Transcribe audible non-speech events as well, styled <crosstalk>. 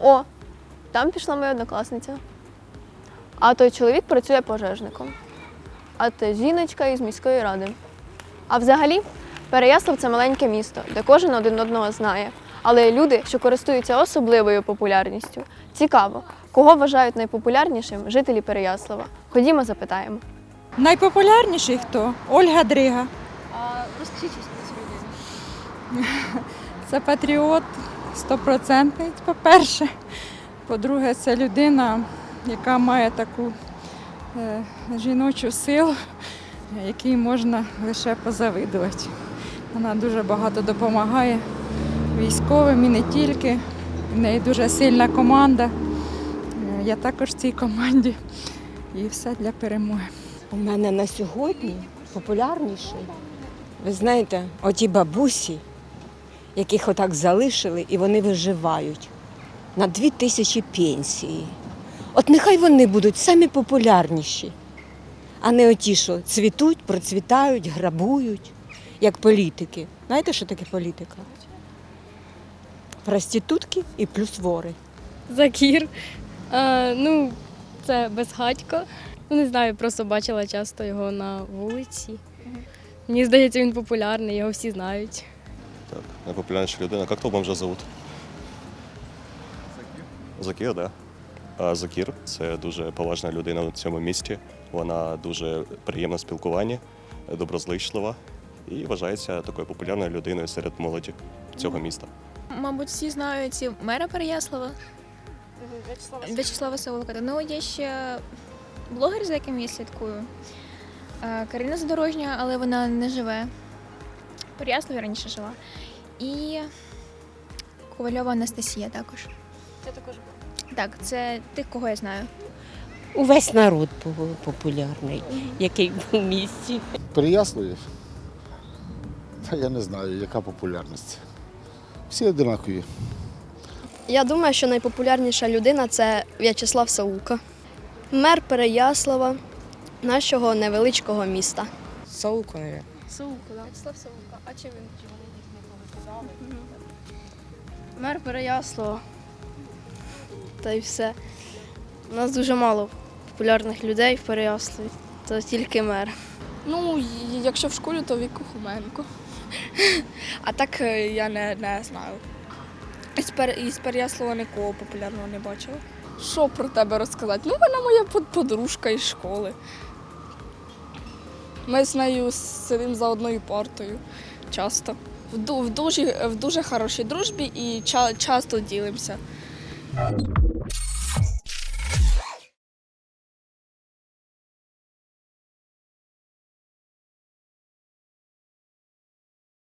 О, там пішла моя однокласниця. А той чоловік працює пожежником. А те жіночка із міської ради. А взагалі, Переяслав це маленьке місто, де кожен один одного знає. Але є люди, що користуються особливою популярністю. Цікаво, кого вважають найпопулярнішим жителі Переяслава. Ходімо, запитаємо. Найпопулярніший хто? Ольга Дрига. А розкажіть про цю людину. <laughs> Це патріот стопроцентний, по-перше. По-друге, це людина, яка має таку е, жіночу силу, якій можна лише позавидувати. Вона дуже багато допомагає військовим і не тільки. В неї дуже сильна команда. Е, Я також в цій команді. І все для перемоги. У мене на сьогодні популярніший. Ви знаєте, оті бабусі, яких отак залишили, і вони виживають на дві тисячі пенсії. От нехай вони будуть самі популярніші, а не оті, що цвітуть, процвітають, грабують, як політики. Знаєте, що таке політика? Проститутки і плюс вори. Закір. А, ну, це безхатько. Ну, не знаю, просто бачила часто його на вулиці. Мені здається, він популярний, його всі знають. Так, найпопулярніша людина. Як того бомжа зовут? Закір, так. Да. А Закір це дуже поважна людина в цьому місті. Вона дуже приємна в спілкуванні, доброзичлива і вважається такою популярною людиною серед молоді цього міста. Мабуть, всі знають і мера Переяслава. В'ячеслава Саулка. Ну, є ще блогер, за яким я слідкую. Карина Задорожня, але вона не живе. В Переяславі раніше жила. І Ковальова Анастасія також. Це також Так, це тих, кого я знаю. Увесь народ був популярний, який був в місті. Переяславів? Та я не знаю, яка популярність. Всі одинакові. Я думаю, що найпопулярніша людина це В'ячеслав Саука, мер Переяслава, нашого невеличкого міста. Сауко, мабуть. Саука, так. Вячеслав Саука. А чи він? Мер Переяслава. Та й все. У нас дуже мало популярних людей в Переяславі, то тільки мер. Ну, якщо в школі, то Віку Хоменко. А так е, я не, не знаю. Із, пер, із Переяслава нікого популярного не бачила. Що про тебе розказати? Ну, вона моя подружка із школи. Ми з нею сидимо за одною партою часто. В, дуже, в дуже хорошій дружбі і ча, часто ділимося.